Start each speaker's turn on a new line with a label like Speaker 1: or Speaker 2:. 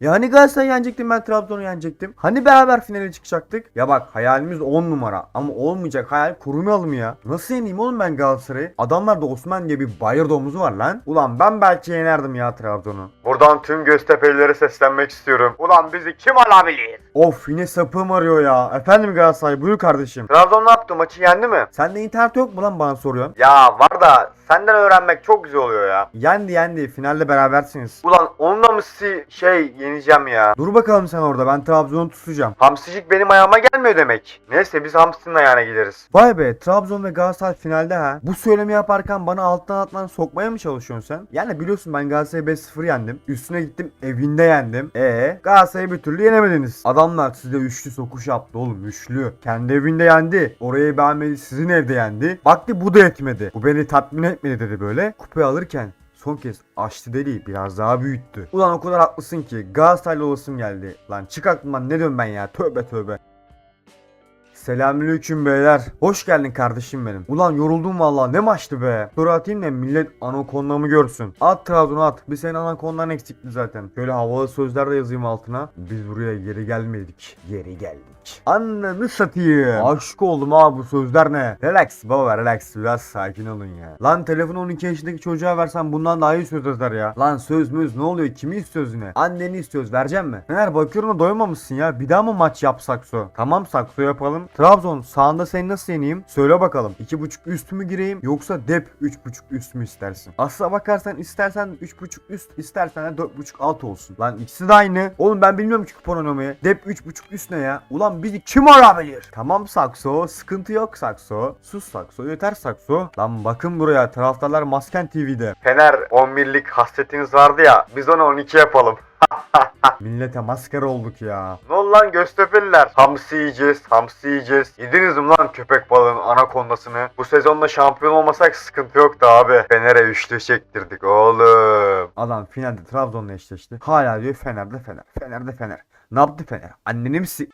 Speaker 1: Yani Galatasaray yenecektim ben Trabzon'u yenecektim. Hani beraber finale çıkacaktık? Ya bak hayalimiz 10 numara ama olmayacak hayal kurmayalım ya. Nasıl yeneyim oğlum ben Galatasaray'ı? Adamlarda Osman diye bir bayır domuzu var lan. Ulan ben belki yenerdim ya Trabzon'u.
Speaker 2: Buradan tüm Göztepe'lilere seslenmek istiyorum. Ulan bizi kim alabilir?
Speaker 1: Of yine sapığım arıyor ya. Efendim Galatasaray buyur kardeşim.
Speaker 2: Trabzon ne yaptı? Maçı yendi mi?
Speaker 1: Sende internet yok mu lan bana soruyorsun?
Speaker 2: Ya var da senden öğrenmek çok güzel oluyor ya.
Speaker 1: Yendi yendi finalde berabersiniz.
Speaker 2: Ulan onunla mı si şey yeneceğim ya?
Speaker 1: Dur bakalım sen orada ben Trabzon'u tutacağım.
Speaker 2: Hamsicik benim ayağıma gelmiyor demek. Neyse biz Hamsi'nin ayağına gideriz.
Speaker 1: Vay be Trabzon ve Galatasaray finalde ha. Bu söylemi yaparken bana alttan alttan sokmaya mı çalışıyorsun sen? Yani biliyorsun ben Galatasaray'ı 5-0 yendim. Üstüne gittim evinde yendim. E Galatasaray'ı bir türlü yenemediniz. Adamlar size üçlü sokuş yaptı oğlum üçlü. Kendi evinde yendi. Orayı beğenmedi sizin evde yendi. Baktı bu da etmedi. Bu beni tatmin etmedi dedi böyle. Kupayı alırken son kez açtı deliği biraz daha büyüttü. Ulan o kadar haklısın ki Galatasaraylı olasım geldi. Lan çık aklımdan ne diyorum ben ya tövbe tövbe. Selamünaleyküm beyler. Hoş geldin kardeşim benim. Ulan yoruldum vallahi ne maçtı be. Dur atayım da millet anakonlamı görsün. At Trabzon'u at. Bir senin anakondan eksikti zaten. Şöyle havalı sözler de yazayım altına. Biz buraya geri gelmedik. Geri geldik. Ananı satayım. Aşık oldum abi bu sözler ne? Relax baba relax. Biraz sakin olun ya. Lan telefonu 12 yaşındaki çocuğa versen bundan daha iyi söz yazar ya. Lan söz müz ne oluyor? Kimi istiyoruz yine? Anneni istiyoruz. Vereceğim mi? Neler bakıyorum da doymamışsın ya. Bir daha mı maç yap Sakso? Tamam Sakso yapalım. Trabzon sağında seni nasıl yeneyim? Söyle bakalım. 2.5 üst mü gireyim yoksa dep 3.5 üst mü istersin? Aslına bakarsan istersen 3.5 üst istersen de 4.5 alt olsun. Lan ikisi de aynı. Oğlum ben bilmiyorum ki kupon oynamayı. Dep 3.5 üst ne ya? Ulan bizi kim arabilir? Tamam Sakso sıkıntı yok Sakso. Sus Sakso yeter Sakso. Lan bakın buraya taraftarlar Masken TV'de.
Speaker 2: Fener 11'lik hasretiniz vardı ya biz onu 12 yapalım.
Speaker 1: Millete maskara olduk ya.
Speaker 2: Ne oldu lan Göztepe'liler? Hamsi yiyeceğiz, hamsi yiyeceğiz. Yediniz mi lan köpek balığının anakondasını? Bu sezonda şampiyon olmasak sıkıntı yoktu abi. Fener'e üçlü çektirdik oğlum.
Speaker 1: Adam finalde Trabzon'la eşleşti. Hala diyor Fener'de Fener. Fener'de Fener. Ne yaptı Fener? Anneni mi si...